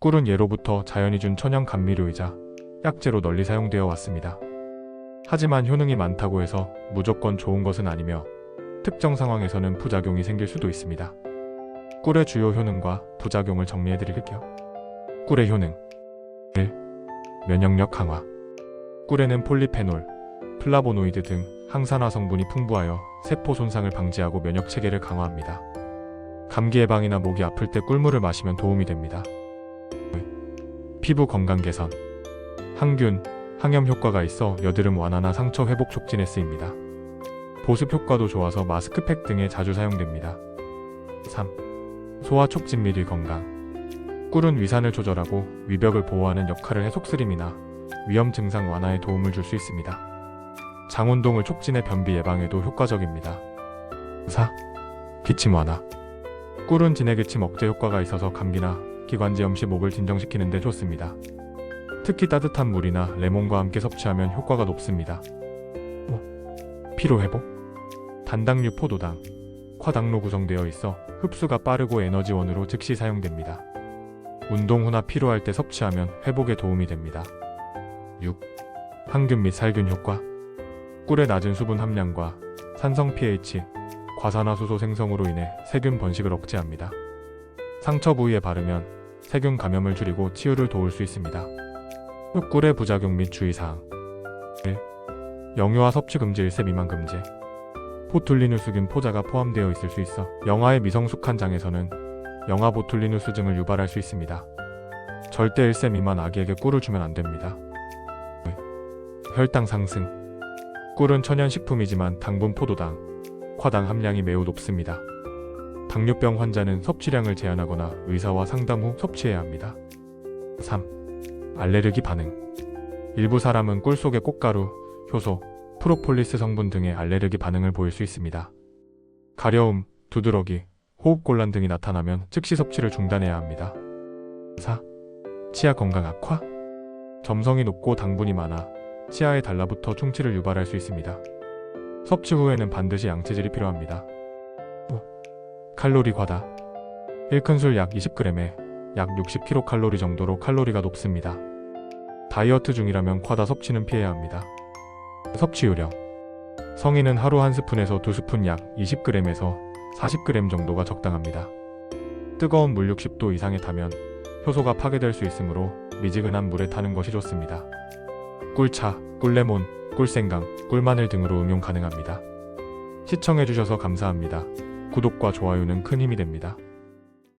꿀은 예로부터 자연이 준 천연 감미료이자 약재로 널리 사용되어 왔습니다. 하지만 효능이 많다고 해서 무조건 좋은 것은 아니며 특정 상황에서는 부작용이 생길 수도 있습니다. 꿀의 주요 효능과 부작용을 정리해 드릴게요. 꿀의 효능 1. 면역력 강화 꿀에는 폴리페놀, 플라보노이드 등 항산화 성분이 풍부하여 세포 손상을 방지하고 면역 체계를 강화합니다. 감기 예방이나 목이 아플 때 꿀물을 마시면 도움이 됩니다. 피부 건강 개선 항균, 항염 효과가 있어 여드름 완화나 상처 회복 촉진에 쓰입니다. 보습 효과도 좋아서 마스크팩 등에 자주 사용됩니다. 3. 소화 촉진 및 건강 꿀은 위산을 조절하고 위벽을 보호하는 역할을 해 속쓰림이나 위험 증상 완화에 도움을 줄 수 있습니다. 장 운동을 촉진해 변비 예방에도 효과적입니다. 4. 기침 완화 꿀은 진해 기침 억제 효과가 있어서 감기나 기관지염 시 목을 진정시키는 데 좋습니다. 특히 따뜻한 물이나 레몬과 함께 섭취하면 효과가 높습니다. 5. 피로 회복 단당류 포도당, 과당로 구성되어 있어 흡수가 빠르고 에너지원으로 즉시 사용됩니다. 운동 후나 피로할 때 섭취하면 회복에 도움이 됩니다. 6. 항균 및 살균 효과 꿀의 낮은 수분 함량과 산성 pH, 과산화수소 생성으로 인해 세균 번식을 억제합니다. 상처 부위에 바르면 세균 감염을 줄이고 치유를 도울 수 있습니다. 꿀의 부작용 및 주의사항 1. 영유아 섭취 금지 1세 미만 금지 보툴리누스균 포자가 포함되어 있을 수 있어 영아의 미성숙한 장에서는 영아 보툴리누스증을 유발할 수 있습니다. 절대 1세 미만 아기에게 꿀을 주면 안 됩니다. 혈당 상승 꿀은 천연식품이지만 당분 포도당, 과당 함량이 매우 높습니다. 당뇨병 환자는 섭취량을 제한하거나 의사와 상담 후 섭취해야 합니다. 3. 알레르기 반응 일부 사람은 꿀 속의 꽃가루, 효소, 프로폴리스 성분 등의 알레르기 반응을 보일 수 있습니다. 가려움, 두드러기, 호흡곤란 등이 나타나면 즉시 섭취를 중단해야 합니다. 4. 치아 건강 악화 점성이 높고 당분이 많아 치아에 달라붙어 충치를 유발할 수 있습니다. 섭취 후에는 반드시 양체질이 필요합니다. 5. 칼로리 과다 1큰술 약 20g에 약 60kcal 정도로 칼로리가 높습니다. 다이어트 중이라면 과다 섭취는 피해야 합니다. 섭취요령 성인은 하루 한 스푼에서 두 스푼 약 20g에서 40g 정도가 적당합니다. 뜨거운 물 60도 이상에 타면 효소가 파괴될 수 있으므로 미지근한 물에 타는 것이 좋습니다. 꿀차, 꿀레몬, 꿀생강, 꿀마늘 등으로 응용 가능합니다. 시청해주셔서 감사합니다. 구독과 좋아요는 큰 힘이 됩니다.